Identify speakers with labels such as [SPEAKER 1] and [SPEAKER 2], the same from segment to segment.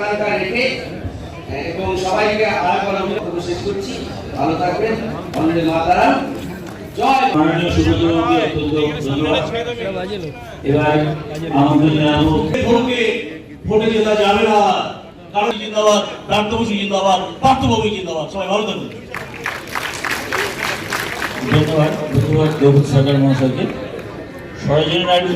[SPEAKER 1] আকাঙ্ক্ষা রেখে এবং সবাইকে আলাদা করে শেষ করছি। ভালো থাকবেন। অনেক মাতারাম জয়
[SPEAKER 2] মাননীয় সুব্রতবাবুকে অত্যন্ত ধন্যবাদ। এবার আমন্ত্রণ জানাব।
[SPEAKER 3] ভোটকে ভোটে জেতা যাবে না। কারণ জিন্দাবাদ প্রান্ত জিন্দাবাদ পার্থবাবু জিন্দাবাদ। সবাই ভালো
[SPEAKER 2] ধন্যবাদ ধন্যবাদ সরকার মহাশয়কে। সরোজিনী নাইডু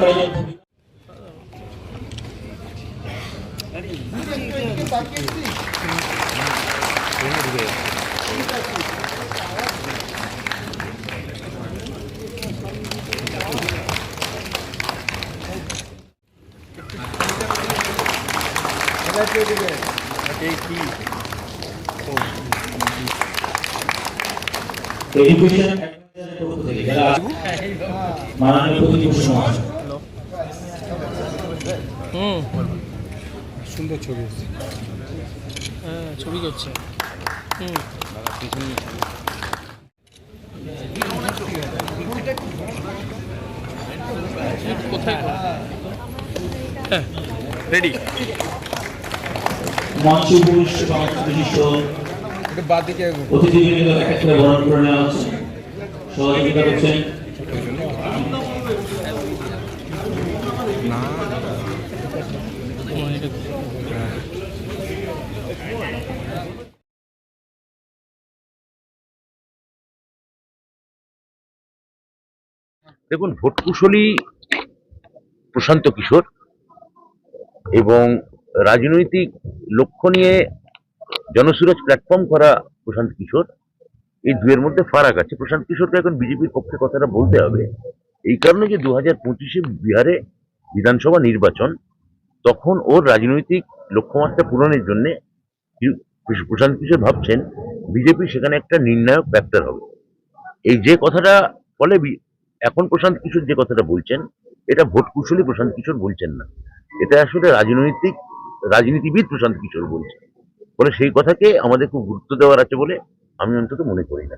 [SPEAKER 2] কলেজের এডুকেশন অ্যাডমিনিস্ট্রেশনের পক্ষ থেকে যারা মাননীয় প্রতিনিধি মহাশয়
[SPEAKER 4] সুন্দর ছবি এসেছে।
[SPEAKER 5] হ্যাঁ ছবি করছে। হুম। কোথায় হ্যাঁ। রেডি
[SPEAKER 2] মঞ্চ বিশিষ্ট অতিথিবৃন্দ এক এক বরণ করে নেওয়া হচ্ছে। সহযোগিতা করছেন
[SPEAKER 6] দেখুন ভোট কুশলী প্রশান্ত কিশোর এবং রাজনৈতিক লক্ষ্য নিয়ে জনসুরজ প্ল্যাটফর্ম করা প্রশান্ত কিশোর, এই দুয়ের মধ্যে ফারাক আছে। প্রশান্ত কিশোরকে এখন বিজেপির পক্ষে কথাটা বলতে হবে। এই কারণে যে দু হাজার পঁচিশে বিহারে বিধানসভা নির্বাচন, তখন ওর রাজনৈতিক লক্ষ্যমাত্রা পূরণের জন্যে প্রশান্ত কিশোর ভাবছেন, বিজেপি সেখানে একটা নির্ণায়ক ফ্যাক্টর হবে। এই যে কথাটা ফলে এখন প্রশান্ত কিশোর যে কথাটা বলছেন, এটা ভোট কুশলী প্রশান্ত কিশোর বলছেন না। এটা আসলে রাজনৈতিক, রাজনীতিবিদ প্রশান্ত কিশোর বলছেন। ফলে সেই কথাকে আমাদের খুব গুরুত্ব দেওয়ার আছে বলে আমি অন্তত মনে করি না।